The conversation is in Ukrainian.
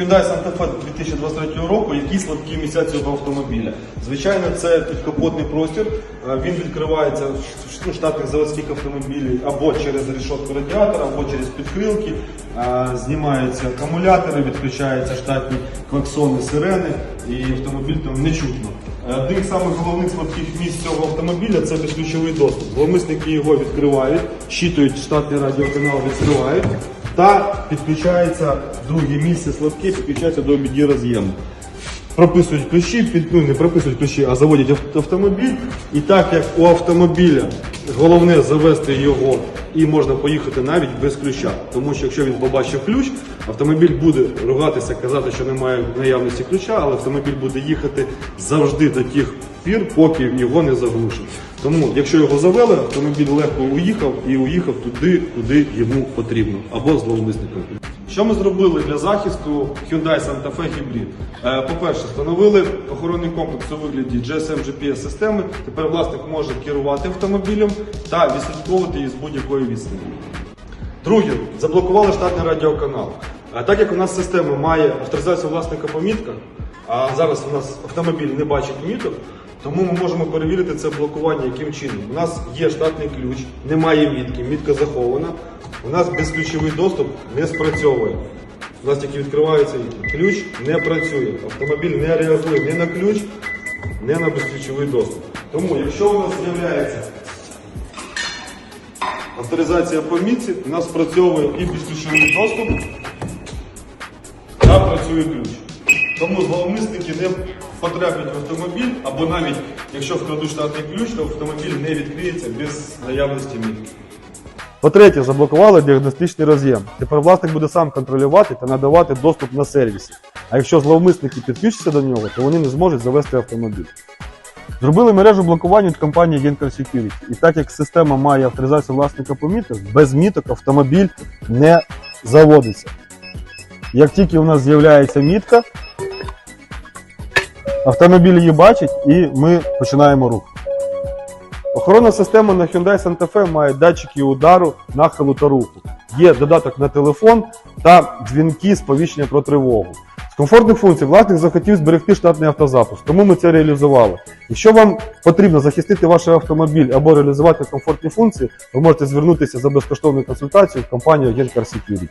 Hyundai Santa Fe 2023 року, які слабкі місця цього автомобіля. Звичайно, це підкапотний простір. Е, Він відкривається в штатних заводських автомобілів або через решетку радіатора, або через підкрилки. Е, Знімаються акумулятори, відключаються штатні клаксони, сирени, і автомобіль там не чутно. Е, Одним з самих головних слабких місць цього автомобіля це безключовий доступ. Зловмисники його відкривають, щитують штатний радіоканал, відкривають та підключається друге місце слабке, підключається до обіді роз'єму. Прописують ключі, під, ну не прописують ключі, а заводять ав- автомобіль. І так як у автомобіля головне завести його і можна поїхати навіть без ключа. Тому що якщо він побачив ключ, автомобіль буде ругатися, казати, що немає наявності ключа, але автомобіль буде їхати завжди до тих пір, поки його не заглушить. Тому, якщо його завели, автомобіль легко уїхав і уїхав туди, куди йому потрібно, або зловмисником. Що ми зробили для захисту Hyundai Santa Fe Hybrid? Е, По-перше, встановили охоронний комплекс у вигляді GSM GPS системи. Тепер власник може керувати автомобілем та відслідковувати її з будь-якої відстані. Друге, заблокували штатний радіоканал. Так як у нас система має авторизацію власника по мітках, а зараз у нас автомобіль не бачить міток, тому ми можемо перевірити це блокування яким чином. У нас є штатний ключ, немає мітки, мітка захована. У нас безключовий доступ не спрацьовує. У нас тільки відкривається ключ, не працює. Автомобіль не реагує ні на ключ, ні на безключовий доступ. Тому, якщо у нас з'являється Авторизація по мітці у нас спрацьовує і безключовий доступ, та працює ключ. Тому зловмисники не потраплять в автомобіль, або навіть якщо вкрадуть штатний ключ, то автомобіль не відкриється без наявності мітки. По-третє, заблокували діагностичний роз'єм. Тепер власник буде сам контролювати та надавати доступ на сервісі. А якщо зловмисники підключаться до нього, то вони не зможуть завести автомобіль. Зробили мережу блокування від компанії Gencar Security. І так як система має авторизацію власника поміток, без міток автомобіль не заводиться. Як тільки у нас з'являється мітка, автомобіль її бачить і ми починаємо рух. Охоронна система на Hyundai Santa Fe має датчики удару, нахилу та руху. Є додаток на телефон та дзвінки сповіщення про тривогу. З комфортних функцій власник захотів зберегти штатний автозапуск, тому ми це реалізували. Якщо вам потрібно захистити ваш автомобіль або реалізувати комфортні функції, ви можете звернутися за безкоштовною консультацією в компанію Gencar Security.